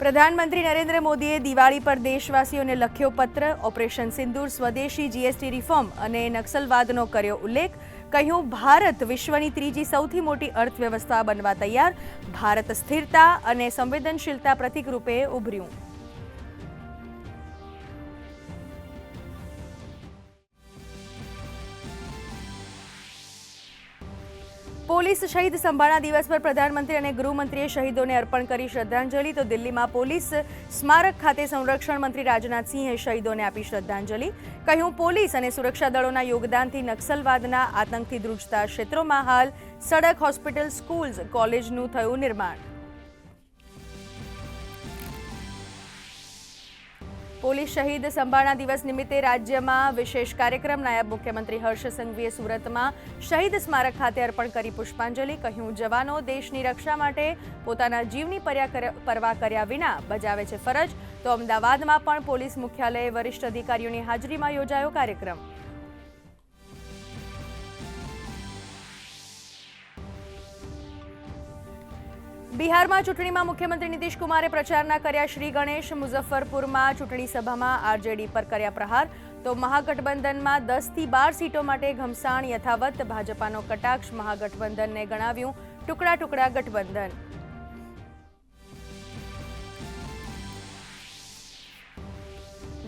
પ્રધાનમંત્રી નરેન્દ્ર મોદીએ દિવાળી પર દેશવાસીઓને લખ્યો પત્ર, ઓપરેશન સિંદૂર, સ્વદેશી જીએસટી રિફોર્મ અને નક્સલવાદનો કર્યો ઉલ્લેખ. કહ્યું, ભારત વિશ્વની ત્રીજી સૌથી મોટી અર્થવ્યવસ્થા બનવા તૈયાર. ભારત સ્થિરતા અને સંવેદનશીલતા પ્રતિકરૂપે ઉભર્યું. પોલીસ શહીદ સંભાળના દિવસ પર પ્રધાનમંત્રી અને ગૃહમંત્રીએ શહીદોને અર્પણ કરી શ્રદ્ધાંજલિ. તો દિલ્હીમાં પોલીસ સ્મારક ખાતે સંરક્ષણ મંત્રી રાજનાથસિંહે શહીદોને આપી શ્રદ્ધાંજલિ. કહ્યું, પોલીસ અને સુરક્ષા દળોના યોગદાનથી નક્સલવાદના આતંકથી ધ્રુજતા ક્ષેત્રોમાં હાલ સડક, હોસ્પિટલ, સ્કૂલ્સ, કોલેજનું થયું નિર્માણ. પોલીસ શહીદ સંભાળના દિવસ નિમિત્તે રાજ્યમાં વિશેષ કાર્યક્રમ. નાયબ મુખ્યમંત્રી હર્ષ સંઘવીએ સુરતમાં શહીદ સ્મારક ખાતે અર્પણ કરી પુષ્પાંજલિ. કહ્યું, જવાનો દેશની રક્ષા માટે પોતાના જીવની પરવા કર્યા વિના બજાવે છે ફરજ. તો અમદાવાદમાં પણ પોલીસ મુખ્યાલયે વરિષ્ઠ અધિકારીઓની હાજરીમાં યોજાયો કાર્યક્રમ. બિહારમાં ચૂંટણીમાં મુખ્યમંત્રી નીતિશ કુમારે પ્રચારના કર્યા શ્રી ગણેશ, મુઝફ્ફરપુરમાં ચૂંટણી સભામાં આરજેડી પર કર્યા પ્રહાર. તો મહાગઠબંધનમાં દસથી બાર સીટો માટે ઘમસાણ યથાવત. ભાજપાનો કટાક્ષ મહાગઠબંધનને ગણાવ્યું. ટુકડા ટુકડા ગઠબંધન.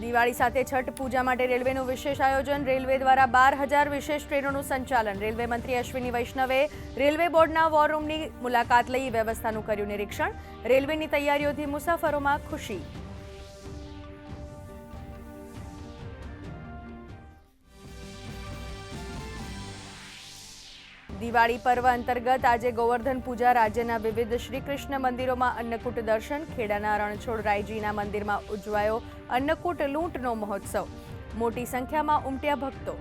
દિવાળી સાથે છઠ પૂજા માટે રેલવેનું વિશેષ આયોજન રેલવે દ્વારા બાર હજાર વિશેષ ટ્રેનોનું સંચાલન. રેલવે મંત્રી અશ્વિની વૈષ્ણવે રેલવે બોર્ડના વોર રૂમની મુલાકાત લઈ વ્યવસ્થાનું કર્યું નિરીક્ષણ. રેલવેની તૈયારીઓથી મુસાફરોમાં ખુશી. દિવાળી પર્વ અંતર્ગત આજે ગોવર્ધન પૂજા રાજ્યના વિવિધ શ્રી કૃષ્ણ મંદિરોમાં અન્નકૂટ દર્શન, ખેડાના રણછોડ રાયજીના મંદિરમાં ઉજવાયો અન્નકૂટ લૂંટનો મહોત્સવ. મોટી સંખ્યામાં ઉમટ્યા ભક્તો.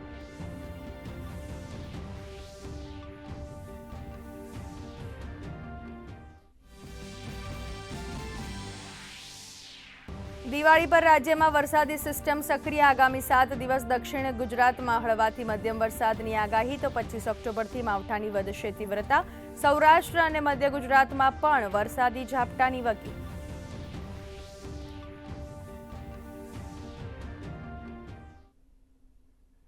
દિવાળી પર રાજ્યમાં વરસાદી સિસ્ટમ સક્રિય. આગામી સાત દિવસ દક્ષિણ ગુજરાતમાં હળવાથી મધ્યમ વરસાદની આગાહી, તો પચીસ ઓક્ટોબરથી માવઠાની વધશે તીવ્રતા. સૌરાષ્ટ્ર અને મધ્ય ગુજરાતમાં પણ વરસાદી ઝાપટાની વકી.